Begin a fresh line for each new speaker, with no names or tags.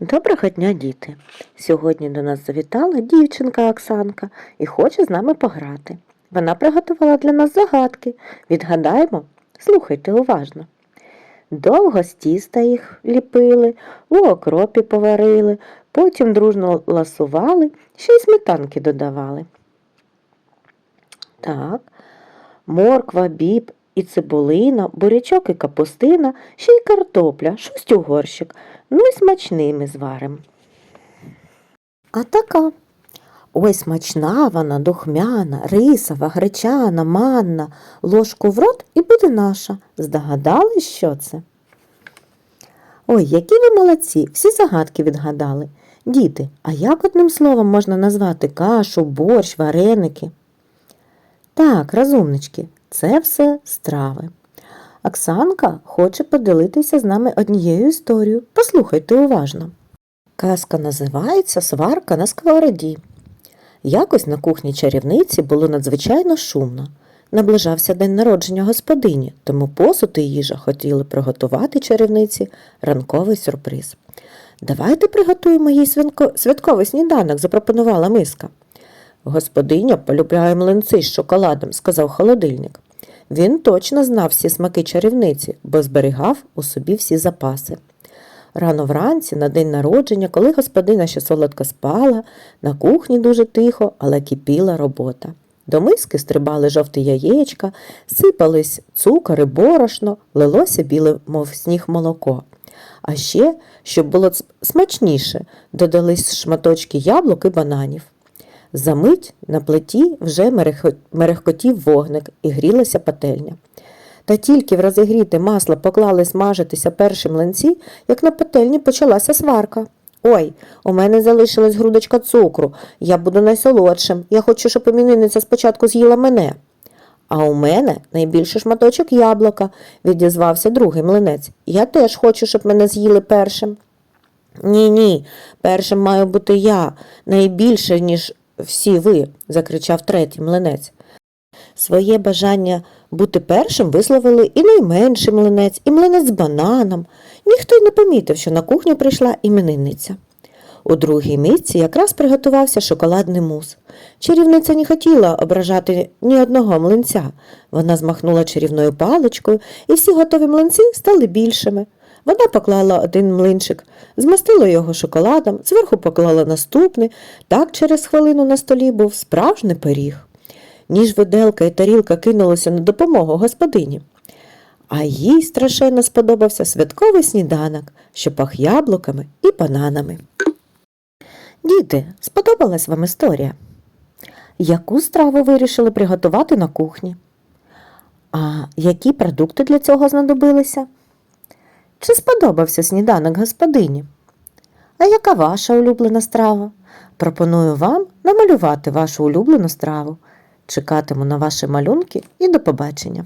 Доброго дня, діти! Сьогодні до нас завітала дівчинка Оксанка і хоче з нами пограти. Вона приготувала для нас загадки. Відгадаємо? Слухайте уважно. Довго з тіста їх ліпили, у окропі поварили, потім дружно ласували, ще й сметанки додавали. Так, морква, біб і цибулина, бурячок і капустина, ще й картопля, шусть у горщик, ну й смачними зварим. А така. Ой, смачна вона, духмяна, рисова, гречана, манна, ложку в рот і буде наша. Здогадали, що це? Ой, які ви молодці, всі загадки відгадали. Діти, а як одним словом можна назвати кашу, борщ, вареники? Так, розумнички, це все страви. Оксанка хоче поділитися з нами однією історією. Послухайте уважно. Казка називається Сварка на сковороді. Якось на кухні чарівниці було надзвичайно шумно. Наближався день народження господині, тому посуд і їжа хотіли приготувати чарівниці ранковий сюрприз. Давайте приготуємо їй святковий сніданок, запропонувала миска. Господиня полюбляє млинці з шоколадом, сказав холодильник. Він точно знав всі смаки чарівниці, бо зберігав у собі всі запаси. Рано вранці, на день народження, коли господиня ще солодко спала, на кухні дуже тихо, але кипіла робота. До миски стрибали жовті яєчка, сипались цукор і борошно, лилося біле, мов сніг молоко. А ще, щоб було смачніше, додались шматочки яблук і бананів. Замить на плиті вже мерехкотів вогник і грілася пательня. Та тільки в розігріте масло поклали смажитися перші млинці, як на пательні почалася сварка. Ой, у мене залишилась грудочка цукру, я буду найсолодшим. Я хочу, щоб іменинниця спочатку з'їла мене. А у мене найбільший шматочок яблука, відізвався другий млинець. Я теж хочу, щоб мене з'їли першим. Ні, ні, першим маю бути я, найбільше, ніж всі ви, закричав третій млинець. Своє бажання бути першим висловили і найменший млинець, і млинець з бананом. Ніхто й не помітив, що на кухню прийшла іменинниця. У другій митці якраз приготувався шоколадний мус. Чарівниця не хотіла ображати ні одного млинця. Вона змахнула чарівною паличкою, і всі готові млинці стали більшими. Вона поклала один млинчик, змастила його шоколадом, зверху поклала наступний. Так через хвилину на столі був справжній пиріг. Ніж виделка і тарілка кинулися на допомогу господині. А їй страшенно сподобався святковий сніданок, що пах яблуками і бананами. Діти, сподобалась вам історія? Яку страву вирішили приготувати на кухні? А які продукти для цього знадобилися? Чи сподобався сніданок господині? А яка ваша улюблена страва? Пропоную вам намалювати вашу улюблену страву. Чекатиму на ваші малюнки і до побачення.